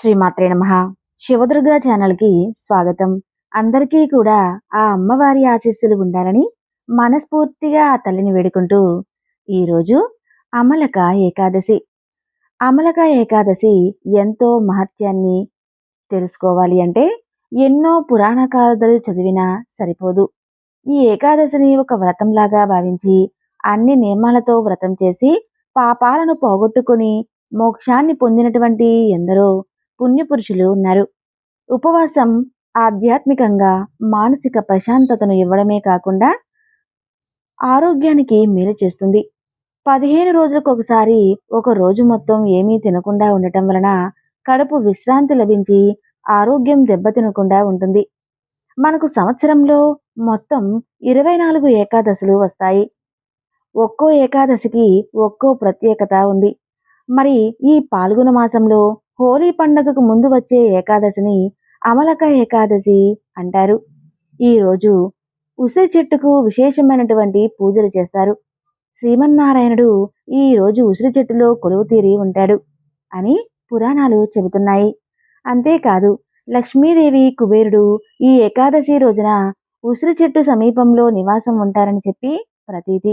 శ్రీమాత్రే నమ. శివదుర్గా ఛానల్కి స్వాగతం. అందరికీ కూడా ఆ అమ్మవారి ఆశీస్సులు ఉండాలని మనస్ఫూర్తిగా ఆ తల్లిని వేడుకుంటూ ఈరోజు అమలక ఏకాదశి. అమలక ఏకాదశి ఎంతో మహత్యాన్ని తెలుసుకోవాలి అంటే ఎన్నో పురాణ కాలదలు చదివినా సరిపోదు. ఈ ఏకాదశిని ఒక వ్రతంలాగా భావించి అన్ని నియమాలతో వ్రతం చేసి పాపాలను పోగొట్టుకుని మోక్షాన్ని పొందినటువంటి ఎందరో పుణ్యపురుషులు ఉన్నారు. ఉపవాసం ఆధ్యాత్మికంగా మానసిక ప్రశాంతతను ఇవ్వడమే కాకుండా ఆరోగ్యానికి మేలు చేస్తుంది. పదిహేను రోజులకు ఒకసారి ఒక రోజు మొత్తం ఏమీ తినకుండా ఉండటం వలన కడుపు విశ్రాంతి లభించి ఆరోగ్యం దెబ్బతినకుండా ఉంటుంది. మనకు సంవత్సరంలో మొత్తం ఇరవై నాలుగు ఏకాదశులు వస్తాయి. ఒక్కో ఏకాదశికి ఒక్కో ప్రత్యేకత ఉంది. మరి ఈ పాల్గొన మాసంలో హోలీ పండగకు ముందు వచ్చే ఏకాదశిని అమలక ఏకాదశి అంటారు. ఈరోజు ఉసిరి చెట్టుకు విశేషమైనటువంటి పూజలు చేస్తారు. శ్రీమన్నారాయణుడు ఈ రోజు ఉసిరి చెట్టులో కొలువు తీరి ఉంటాడు అని పురాణాలు చెబుతున్నాయి. అంతేకాదు లక్ష్మీదేవి కుబేరుడు ఈ ఏకాదశి రోజున ఉసిరి చెట్టు సమీపంలో నివాసం ఉంటారని చెప్పి ప్రతీతి.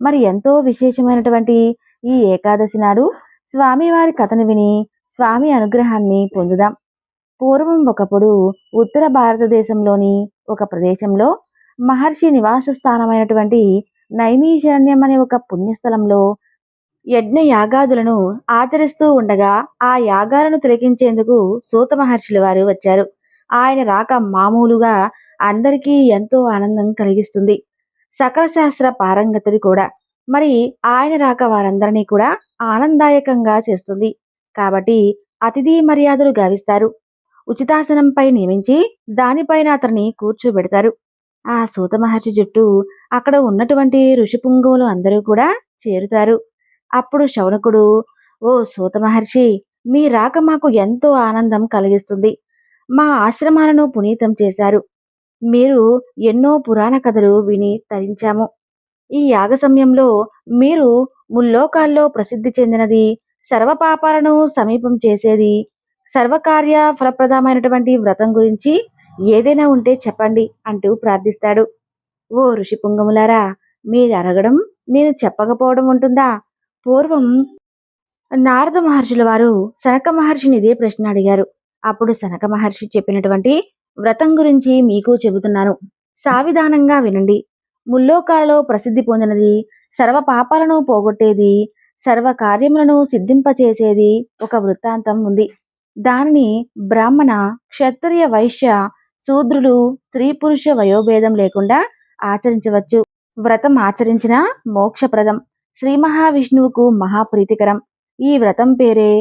మరి ఎంతో విశేషమైనటువంటి ఈ ఏకాదశి నాడు స్వామివారి కథను విని స్వామి అనుగ్రహాన్ని పొందుదాం. పూర్వం ఒకప్పుడు ఉత్తర భారతదేశంలోని ఒక ప్రదేశంలో మహర్షి నివాస స్థానమైనటువంటి నైమీశరణ్యం అనే ఒక పుణ్యస్థలంలో యజ్ఞ యాగాదులను ఆచరిస్తూ ఉండగా ఆ యాగాలను తిలకించేందుకు సూత మహర్షుల వారు వచ్చారు. ఆయన రాక మామూలుగా అందరికీ ఎంతో ఆనందం కలిగిస్తుంది. సకల శాస్త్ర పారంగతుడు కూడా మరి ఆయన రాక వారందరినీ కూడా ఆనందాయకంగా చేస్తుంది. కాబట్టి అతిథి మర్యాదలు గావిస్తారు. ఉచితాసనంపై నియమించి దానిపైన అతన్ని కూర్చోబెడతారు. ఆ సూత మహర్షి జుట్టు అక్కడ ఉన్నటువంటి ఋషిపుంగవులు అందరూ కూడా చేరుతారు. అప్పుడు శౌనకుడు ఓ సూత మహర్షి మీ రాక మాకు ఎంతో ఆనందం కలిగిస్తుంది. మా ఆశ్రమాలను పునీతం చేశారు. మీరు ఎన్నో పురాణ కథలు విని తరించాము. ఈ యాగ సమయంలో మీరు ముల్లోకాల్లో ప్రసిద్ధి చెందినది సర్వపాపాలను సమీపం చేసేది. సర్వకార్య ఫలప్రదమైనటువంటి వ్రతం గురించి ఏదైనా ఉంటే చెప్పండి అంటూ ప్రార్థిస్తాడు. ఓ ఋషి పుంగములారా మీరు అడగడం నేను చెప్పకపోవడం ఉంటుందా? పూర్వం నారద మహర్షుల వారు సనక మహర్షిని ఇదే ప్రశ్న అడిగారు. అప్పుడు సనక మహర్షి చెప్పినటువంటి వ్రతం గురించి మీకు చెబుతున్నాను. సావిధానంగా వినండి. ముల్లోకాలలో ప్రసిద్ధి పొందినది సర్వ పాపాలను పోగొట్టేది సర్వ కార్యములను సిద్ధింపచేసేది ఒక వృత్తాంతం ఉంది. దానిని బ్రాహ్మణ క్షత్రియ వైశ్య శూద్రులు స్త్రీ పురుష వయోభేదం లేకుండా ఆచరించవచ్చు. వ్రతం ఆచరించిన మోక్షప్రదం. శ్రీ మహావిష్ణువుకు మహాప్రీతికరం. ఈ వ్రతం పేరే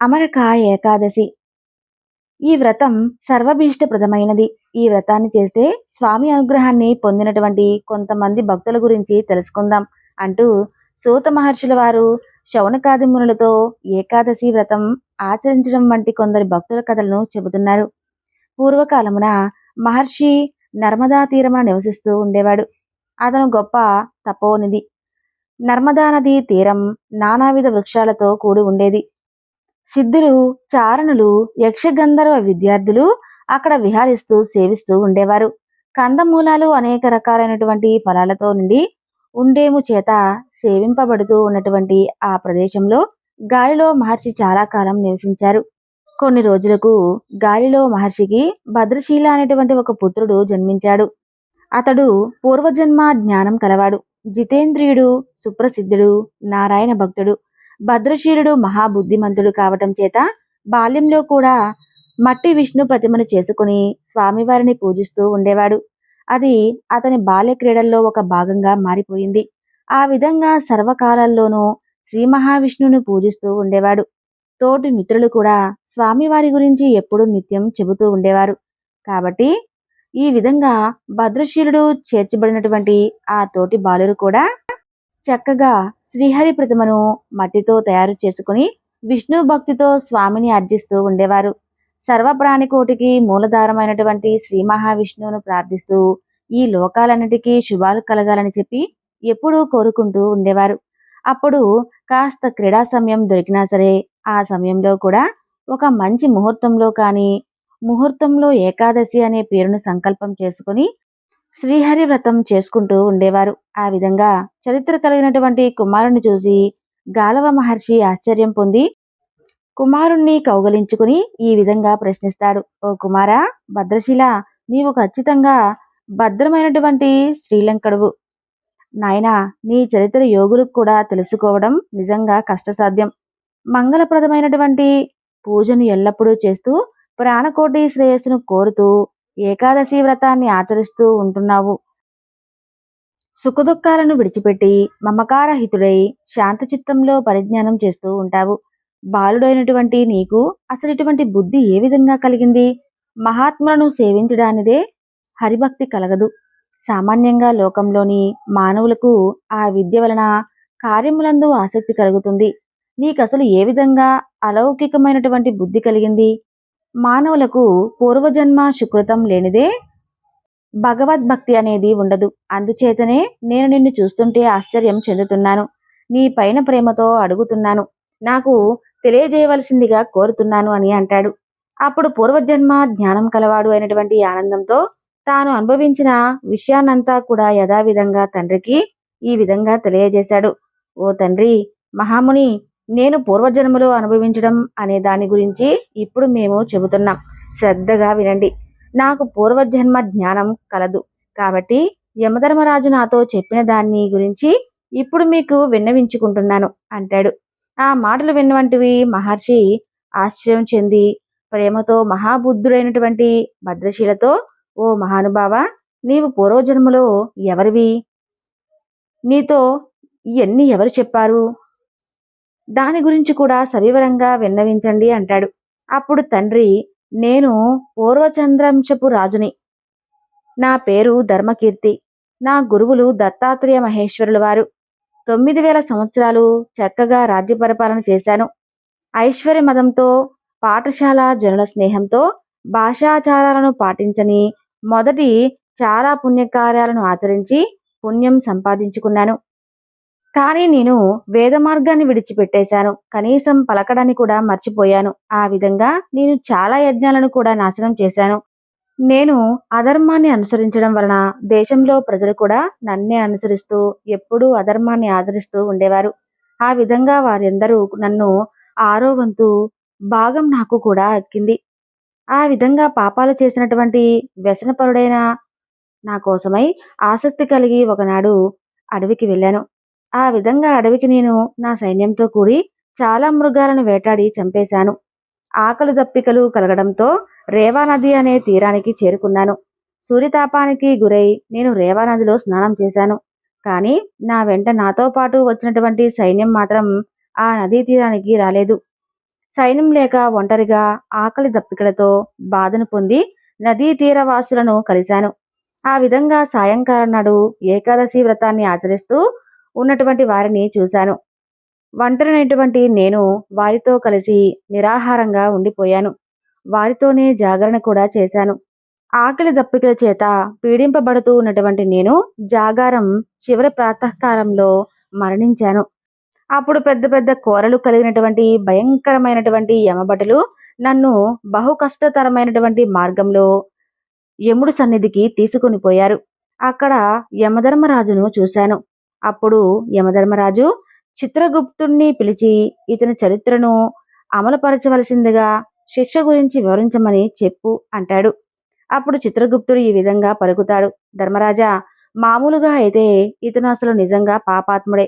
అమరక ఏకాదశి. ఈ వ్రతం సర్వభీష్టప్రదమైనది. ఈ వ్రతాన్ని చేస్తే స్వామి అనుగ్రహాన్ని పొందినటువంటి కొంతమంది భక్తుల గురించి తెలుసుకుందాం అంటూ సూత మహర్షుల వారు శౌనకాది మునులతో ఏకాదశి వ్రతం ఆచరించడం వంటి కొందరి భక్తుల కథలను చెబుతున్నారు. పూర్వకాలమున మహర్షి నర్మదా తీరమున నివసిస్తూ ఉండేవాడు. అతను గొప్ప తపోనిది నర్మదా నది తీరం నానావిధ వృక్షాలతో కూడి ఉండేది. సిద్ధులు చారణులు యక్షగంధర్వ విద్యార్థులు అక్కడ విహారిస్తూ సేవిస్తూ ఉండేవారు. కందమూలాలు అనేక రకాలైనటువంటి ఫలాలతో నుండి ఉండేము చేత సేవింపబడుతూ ఉన్నటువంటి ఆ ప్రదేశంలో గాలిలో మహర్షి చాలా కాలం నివసించారు. కొన్ని రోజులకు గాలిలో మహర్షికి భద్రశీల అనేటువంటి ఒక పుత్రుడు జన్మించాడు. అతడు పూర్వజన్మ జ్ఞానం కలవాడు. జితేంద్రియుడు సుప్రసిద్ధుడు నారాయణ భక్తుడు. భద్రశీలుడు మహాబుద్ధిమంతుడు కావటం చేత బాల్యంలో కూడా మట్టి విష్ణు ప్రతిమను చేసుకుని స్వామివారిని పూజిస్తూ ఉండేవాడు. అది అతని బాల్య క్రీడల్లో ఒక భాగంగా మారిపోయింది. ఆ విధంగా సర్వకాలాల్లోనూ శ్రీ మహావిష్ణువును పూజిస్తూ ఉండేవాడు. తోటి మిత్రులు కూడా స్వామివారి గురించి ఎప్పుడూ నిత్యం చెబుతూ ఉండేవారు. కాబట్టి ఈ విధంగా భద్రశీలుడు చేర్చబడినటువంటి ఆ తోటి బాలురు కూడా చక్కగా శ్రీహరి ప్రతిమను మట్టితో తయారు చేసుకుని విష్ణు భక్తితో స్వామిని అర్జిస్తూ ఉండేవారు. సర్వప్రాణికోటికి మూలధారమైనటువంటి శ్రీ మహావిష్ణువును ప్రార్థిస్తూ ఈ లోకాలన్నిటికీ శుభాలు కలగాలని చెప్పి ఎప్పుడూ కోరుకుంటూ ఉండేవారు. అప్పుడు కాస్త క్రీడా సమయం దొరికినా సరే ఆ సమయంలో కూడా ఒక మంచి ముహూర్తంలో కానీ ముహూర్తంలో ఏకాదశి అనే పేరును సంకల్పం చేసుకుని శ్రీహరి వ్రతం చేసుకుంటూ ఉండేవారు. ఆ విధంగా చరిత్ర కలిగినటువంటి కుమారుణ్ణి చూసి గాలవ మహర్షి ఆశ్చర్యం పొంది కుమారుణ్ణి కౌగలించుకుని ఈ విధంగా ప్రశ్నిస్తాడు. ఓ కుమారా భద్రశీల నీవు ఖచ్చితంగా భద్రమైనటువంటి శ్రీలంకడువు. నాయనా నీ చరిత్ర యోగులకు కూడా తెలుసుకోవడం నిజంగా కష్టసాధ్యం. మంగళప్రదమైనటువంటి పూజను ఎల్లప్పుడూ చేస్తూ ప్రాణకోటి శ్రేయస్సును కోరుతూ ఏకాదశి వ్రతాన్ని ఆచరిస్తూ ఉంటున్నావు. సుఖదుఖాలను విడిచిపెట్టి మమకార హితుడై శాంతచిత్తంలో పరిజ్ఞానం చేస్తూ ఉంటావు. బాలుడైనటువంటి నీకు అసలు ఇటువంటి బుద్ధి ఏ విధంగా కలిగింది? మహాత్ములను సేవించడానిదే హరిభక్తి కలగదు. సామాన్యంగా లోకంలోని మానవులకు ఆ విద్య వలన కార్యములందు ఆసక్తి కలుగుతుంది. నీకసలు ఏ విధంగా అలౌకికమైనటువంటి బుద్ధి కలిగింది? మానవులకు పూర్వజన్మ సుకృతం లేనిదే భగవద్భక్తి అనేది ఉండదు. అందుచేతనే నేను నిన్ను చూస్తుంటే ఆశ్చర్యం చెందుతున్నాను. నీ పైన ప్రేమతో అడుగుతున్నాను. నాకు తెలియజేయవలసిందిగా కోరుతున్నాను అని అంటాడు. అప్పుడు పూర్వజన్మ జ్ఞానం కలవాడు అయినటువంటి ఆనందంతో తాను అనుభవించిన విషయాన్నంతా కూడా యథావిధంగా తండ్రికి ఈ విధంగా తెలియజేశాడు. ఓ తండ్రి మహాముని నేను పూర్వజన్మలో అనుభవించడం అనే దాని గురించి ఇప్పుడు మేము చెబుతున్నాం. శ్రద్ధగా వినండి. నాకు పూర్వజన్మ జ్ఞానం కలదు. కాబట్టి యమధర్మరాజు నాతో చెప్పిన దాన్ని గురించి ఇప్పుడు మీకు విన్నవించుకుంటున్నాను అంటాడు. ఆ మాటలు విన్నవంటివి మహర్షి ఆశ్చర్యం చెంది ప్రేమతో మహాబుద్ధుడైనటువంటి భద్రశీలతో ఓ మహానుభావ నీవు పూర్వజన్మలో ఎవరివి? నీతో ఇవన్నీ ఎవరు చెప్పారు? దాని గురించి కూడా సవివరంగా విన్నవించండి అంటాడు. అప్పుడు తండ్రి నేను పూర్వచంద్రంశపు రాజుని. నా పేరు ధర్మకీర్తి. నా గురువులు దత్తాత్రేయ మహేశ్వరుల వారు. తొమ్మిది వేల సంవత్సరాలు చక్కగా రాజ్య పరిపాలన చేశాను. ఐశ్వర్య మదంతో పాఠశాల జనుల స్నేహంతో భాషాచారాలను పాటించని మొదటి చాలా పుణ్యకార్యాలను ఆచరించి పుణ్యం సంపాదించుకున్నాను. కానీ నేను వేద మార్గాన్ని విడిచిపెట్టేశాను. కనీసం పలకడాన్ని కూడా మర్చిపోయాను. ఆ విధంగా నేను చాలా యజ్ఞాలను కూడా నాశనం చేశాను. నేను అధర్మాన్ని అనుసరించడం వలన దేశంలో ప్రజలు కూడా నన్నే అనుసరిస్తూ ఎప్పుడూ అధర్మాన్ని ఆదరిస్తూ ఉండేవారు. ఆ విధంగా వారందరూ నన్ను ఆరో వంతు భాగం నాకు కూడా ఎక్కింది. ఆ విధంగా పాపాలు చేసినటువంటి వ్యసనపరుడైన నా కోసమై ఆసక్తి కలిగి ఒకనాడు అడవికి వెళ్ళాను. ఆ విధంగా అడవికి నేను నా సైన్యంతో కూడి చాలా మృగాలను వేటాడి చంపేశాను. ఆకలి దప్పికలు కలగడంతో రేవా నది అనే తీరానికి చేరుకున్నాను. సూర్యతాపానికి గురై నేను రేవా నదిలో స్నానం చేశాను. కానీ నా వెంట నాతో పాటు వచ్చినటువంటి సైన్యం మాత్రం ఆ నదీ తీరానికి రాలేదు. సైన్యం లేక ఒంటరిగా ఆకలి దప్పికలతో బాధను పొంది నదీ తీరవాసులను కలిశాను. ఆ విధంగా సాయంకాలం నాడు ఏకాదశి వ్రతాన్ని ఆచరిస్తూ ఉన్నటువంటి వారిని చూశాను. ఒంటరినటువంటి నేను వారితో కలిసి నిరాహారంగా ఉండిపోయాను. వారితోనే జాగరణ కూడా చేశాను. ఆకలి దప్పికల చేత పీడింపబడుతూ ఉన్నటువంటి నేను జాగారం చివరి ప్రాతకాలంలో మరణించాను. అప్పుడు పెద్ద పెద్ద కోరలు కలిగినటువంటి భయంకరమైనటువంటి యమబటలు నన్ను బహు కష్టతరమైనటువంటి మార్గంలో యముడు సన్నిధికి తీసుకుని పోయారు. అక్కడ యమధర్మరాజును చూశాను. అప్పుడు యమధర్మరాజు చిత్రగుప్తుణ్ణి పిలిచి ఇతని చరిత్రను అమలుపరచవలసిందిగా శిక్ష గురించి వివరించమని చెప్పు అంటాడు. అప్పుడు చిత్రగుప్తుడు ఈ విధంగా పలుకుతాడు. ధర్మరాజా మామూలుగా అయితే ఇతను అసలు నిజంగా పాపాత్ముడే.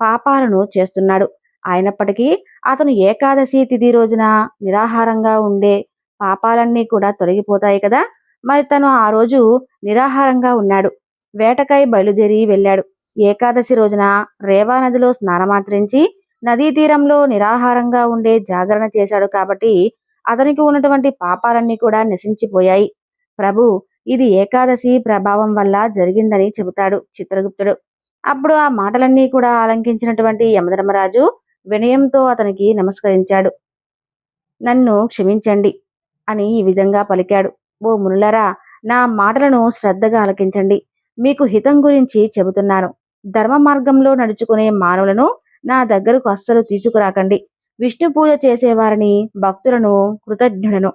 పాపాలను చేస్తున్నాడు. అయినప్పటికీ అతను ఏకాదశి తిథి రోజున నిరాహారంగా ఉండే పాపాలన్నీ కూడా తొలగిపోతాయి కదా. మరి తను ఆ రోజు నిరాహారంగా ఉన్నాడు. వేటకై బయలుదేరి వెళ్ళాడు. ఏకాదశి రోజున రేవా నదిలో స్నానమాచరించి నదీ తీరంలో నిరాహారంగా ఉండే జాగరణ చేశాడు కాబట్టి అతనికి ఉన్నటువంటి పాపాలన్నీ కూడా నశించిపోయాయి. ప్రభు ఇది ఏకాదశి ప్రభావం వల్ల జరిగిందని చెబుతాడు చిత్రగుప్తుడు. అప్పుడు ఆ మాటలన్నీ కూడా ఆలంకించినటువంటి యమధర్మరాజు వినయంతో అతనికి నమస్కరించాడు. నన్ను క్షమించండి అని ఈ విధంగా పలికాడు. ఓ మునులరా నా మాటలను శ్రద్ధగా ఆలకించండి. మీకు హితం గురించి చెబుతున్నాను. ధర్మ మార్గంలో నడుచుకునే మానవులను నా దగ్గరకు అస్సలు తీసుకురాకండి. విష్ణు పూజ చేసేవారిని భక్తులను కృతజ్ఞుడను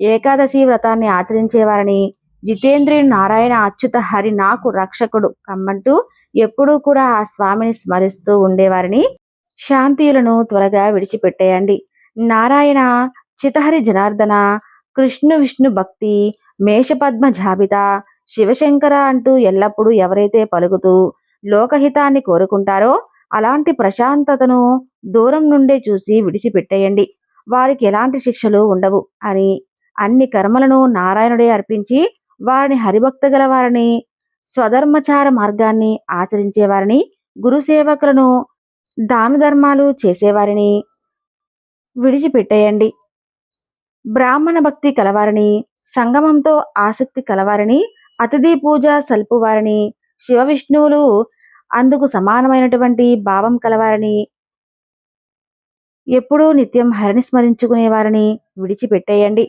ఏకాదశి వ్రతాన్ని ఆచరించేవారిని జితేంద్రుడు నారాయణ అచ్యుత హరి నాకు రక్షకుడు కమ్మంటూ ఎప్పుడూ కూడా ఆ స్వామిని స్మరిస్తూ ఉండేవారిని శాంతియులను త్వరగా విడిచిపెట్టేయండి. నారాయణ చితహరి జనార్దన కృష్ణు విష్ణు భక్తి మేషపద్మ జాబితా శివశంకర అంటూ ఎల్లప్పుడూ ఎవరైతే పలుకుతూ లోకహితాన్ని కోరుకుంటారో అలాంటి ప్రశాంతతను దూరం నుండే చూసి విడిచిపెట్టేయండి. వారికి ఎలాంటి శిక్షలు ఉండవు అని అన్ని కర్మలను నారాయణుడే అర్పించి వారిని హరిభక్త గల వారిని స్వధర్మచార మార్గాన్ని ఆచరించేవారిని గురుసేవకులను దాన ధర్మాలు చేసేవారిని విడిచిపెట్టేయండి. బ్రాహ్మణ భక్తి కలవారిని సంగమంతో ఆసక్తి కలవారిని అతిథి పూజ సల్పువారిని శివ విష్ణువులు అందుకు సమానమైనటువంటి భావం కలవారని ఎప్పుడూ నిత్యం హరిని స్మరించుకునేవారిని విడిచిపెట్టేయండి.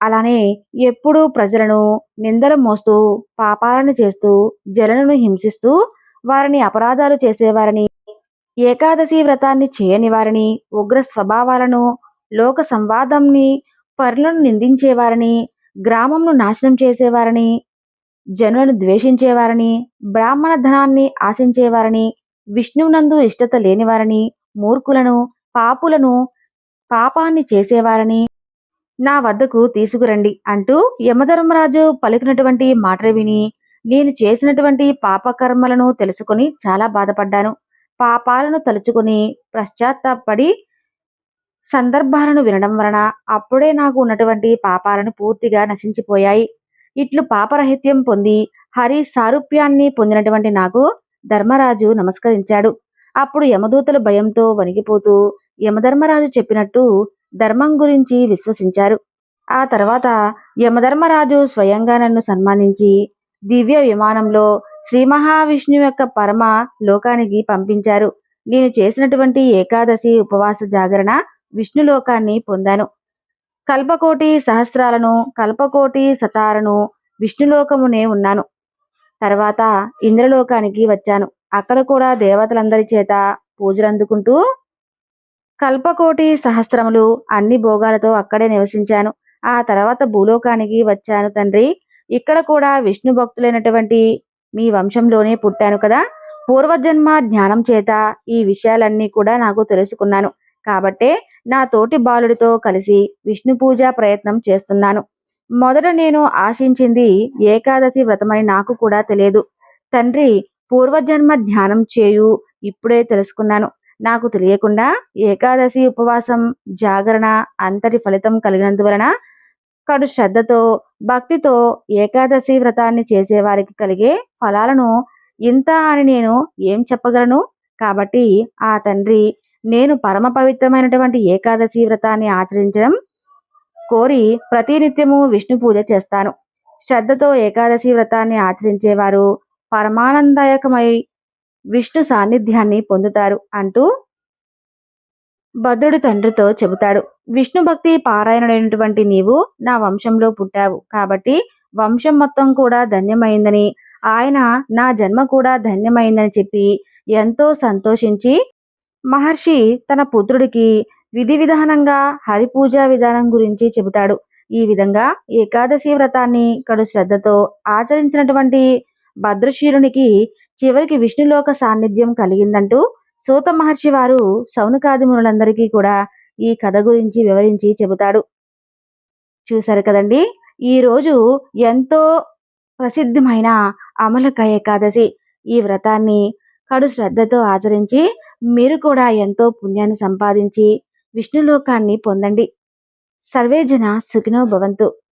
అలానే ఎప్పుడూ ప్రజలను నిందలు మోస్తూ పాపాలను చేస్తూ జలను హింసిస్తూ వారిని అపరాధాలు చేసేవారిని ఏకాదశి వ్రతాన్ని చేయని వారిని ఉగ్ర స్వభావాలను లోక సంవాదంని పరులను నిందించేవారిని గ్రామంను నాశనం చేసేవారిని జనులను ద్వేషించేవారని బ్రాహ్మణ ధనాన్ని ఆశించేవారని విష్ణువునందు ఇష్టత లేనివారని మూర్ఖులను పాపులను పాపాన్ని చేసేవారని నా వద్దకు తీసుకురండి అంటూ యమధర్మరాజు పలికినటువంటి మాటలు విని నేను చేసినటువంటి పాపకర్మలను తెలుసుకొని చాలా బాధపడ్డాను. పాపాలను తలుచుకుని పశ్చాత్తాపడి సందర్భాలను వినడం వలన అప్పుడే నాకు ఉన్నటువంటి పాపాలను పూర్తిగా నశించిపోయాయి. ఇట్లు పాపరహిత్యం పొంది హరి సారూప్యాన్ని పొందినటువంటి నాకు ధర్మరాజు నమస్కరించాడు. అప్పుడు యమదూతలు భయంతో వణికిపోతూ యమధర్మరాజు చెప్పినట్టు ధర్మం గురించి విశ్వసించారు. ఆ తర్వాత యమధర్మరాజు స్వయంగా నన్ను సన్మానించి దివ్య విమానంలో శ్రీ మహావిష్ణువు యొక్క పరమ లోకానికి పంపించారు. నేను చేసినటువంటి ఏకాదశి ఉపవాస జాగరణ విష్ణులోకాన్ని పొందాను. కల్పకోటి సహస్రాలను కల్పకోటి సతారను విష్ణులోకమునే ఉన్నాను. తర్వాత ఇంద్రలోకానికి వచ్చాను. అక్కడ కూడా దేవతలందరి చేత పూజలు అందుకుంటూ కల్పకోటి సహస్రములు అన్ని భోగాలతో అక్కడే నివసించాను. ఆ తర్వాత భూలోకానికి వచ్చాను తండ్రి. ఇక్కడ కూడా విష్ణు భక్తులైనటువంటి మీ వంశంలోనే పుట్టాను కదా. పూర్వజన్మ జ్ఞానం చేత ఈ విషయాలన్నీ కూడా నాకు తెలుసుకున్నాను. కాబట్టే నా తోటి బాలుడితో కలిసి విష్ణు పూజ ప్రయత్నం చేస్తున్నాను. మొదట నేను ఆశించింది ఏకాదశి వ్రతమని నాకు కూడా తెలియదు. తండ్రి పూర్వజన్మ ధ్యానం చేయు ఇప్పుడే తెలుసుకున్నాను. నాకు తెలియకుండా ఏకాదశి ఉపవాసం జాగరణ అంతటి ఫలితం కలిగినందువలన కడు శ్రద్ధతో భక్తితో ఏకాదశి వ్రతాన్ని చేసేవారికి కలిగే ఫలాలను ఇంత అని నేను ఏం చెప్పగలను? కాబట్టి ఆ తండ్రి నేను పరమ పవిత్రమైనటువంటి ఏకాదశి వ్రతాన్ని ఆచరించడం కోరి ప్రతినిత్యము విష్ణు పూజ చేస్తాను. శ్రద్ధతో ఏకాదశి వ్రతాన్ని ఆచరించేవారు పరమానందాయకమై విష్ణు సాన్నిధ్యాన్ని పొందుతారు అంటూ భద్రుడు తండ్రితో చెబుతాడు. విష్ణు భక్తి పారాయణుడైనటువంటి నీవు నా వంశంలో పుట్టావు కాబట్టి వంశం మొత్తం కూడా ధన్యమైందని ఆయన నా జన్మ కూడా ధన్యమైందని చెప్పి ఎంతో సంతోషించి మహర్షి తన పుత్రుడికి విధి విధానంగా హరిపూజా విధానం గురించి చెబుతాడు. ఈ విధంగా ఏకాదశి వ్రతాన్ని కడు శ్రద్ధతో ఆచరించినటువంటి భద్రశీరునికి చివరికి విష్ణులోక సాన్నిధ్యం కలిగిందంటూ సూత మహర్షి వారు సౌనకాదిమునులందరికీ కూడా ఈ కథ గురించి వివరించి చెబుతాడు. చూశారు కదండి? ఈరోజు ఎంతో ప్రసిద్ధమైన అమలక ఏకాదశి. ఈ వ్రతాన్ని కడు శ్రద్ధతో ఆచరించి మీరు కూడా ఎంతో పుణ్యాన్ని సంపాదించి విష్ణులోకాన్ని పొందండి. సర్వేజన సుఖినో భవంతు.